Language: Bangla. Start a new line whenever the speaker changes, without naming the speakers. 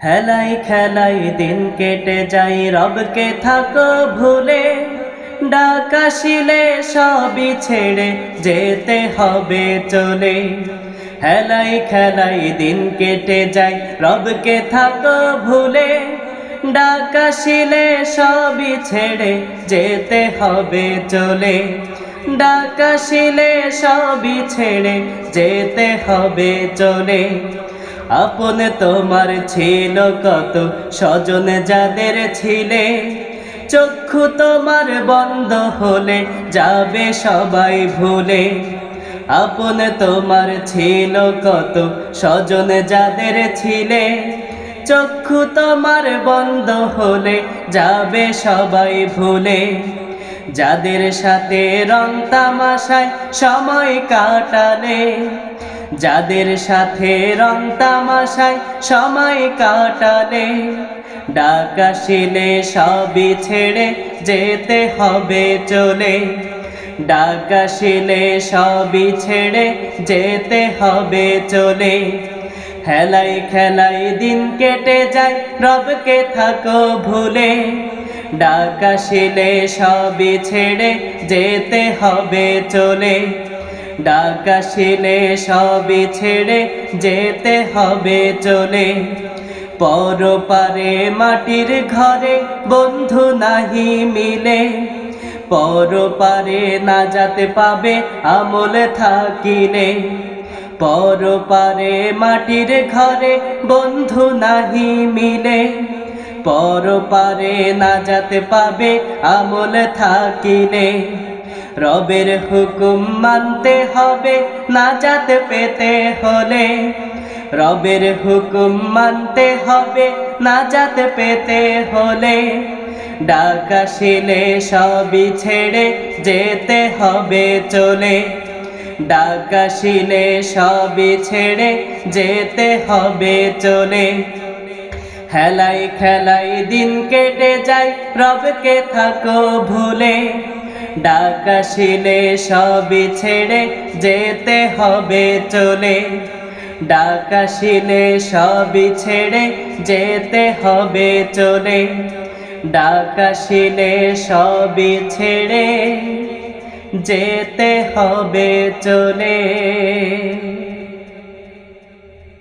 হেলাই খেলাই দিন কেটে যাই রবকে থাক ভুলে। ডাকাশিলে সবই ছেড়ে যেতে হবে চলে। হেলাই খেলাই দিন কেটে যাই রবকে থাকো ভুলে। ডাকাশিলে সবই ছেড়ে যেতে হবে চলে। ডাকাশিলে সবই ছেড়ে যেতে হবে চলে। আপন তোমার ছিল কত, স্বজনে যাদের ছিলে? চক্ষু তোমার বন্ধ হলে যাবে সবাই ভুলে। আপন তোমার ছিল কত, স্বজনে যাদের ছিলে? চক্ষু তোমার বন্ধ হলে যাবে সবাই ভুলে। যাদের সাথে রং তামাশায় সময় কাটালে যাদের সাথে রং তামাশায় সময় কাটালে ডাকাশিলে সবই ছেড়ে যেতে হবে চলে। ডাকাশিলে সবই ছেড়ে যেতে হবে চলে। হেলাই খেলাই দিন কেটে যায়, রবকে থাকো ভুলে। ডাকাশিলে সবই ছেড়ে যেতে হবে চলে। ডাকাশিলে সবই ছেড়ে যেতে হবে চলে। পরপারে মাটির ঘরে বন্ধু নাহি মিলে। পরপারে না যাতে পাবে আমল থাকিলে। পরপারে মাটির ঘরে বন্ধু নাহি মিলে। পরপারে না যাতে পাবে আমল থাকিলে। রবের হুকুম মানতে হবে না যাতে পেতে হলে। রবের হুকুম মানতে হবে না যাতে পেতে হলে। ডাকাশিলে সবই ছেড়ে যেতে হবে, চলে। ডাকাশিলে সবই ছেড়ে যেতে হবে, চলে। হেলাই খেলাই দিন কেটে যায়, রবকে থাকো ভুলে। ডাকাশিলে সবই ছেড়ে যেতে হবে চলে। ডাকাশিলে সবই ছেড়ে যেতে হবে চলে। ডাকাশিলে সবই ছেড়ে যেতে হবে চলে।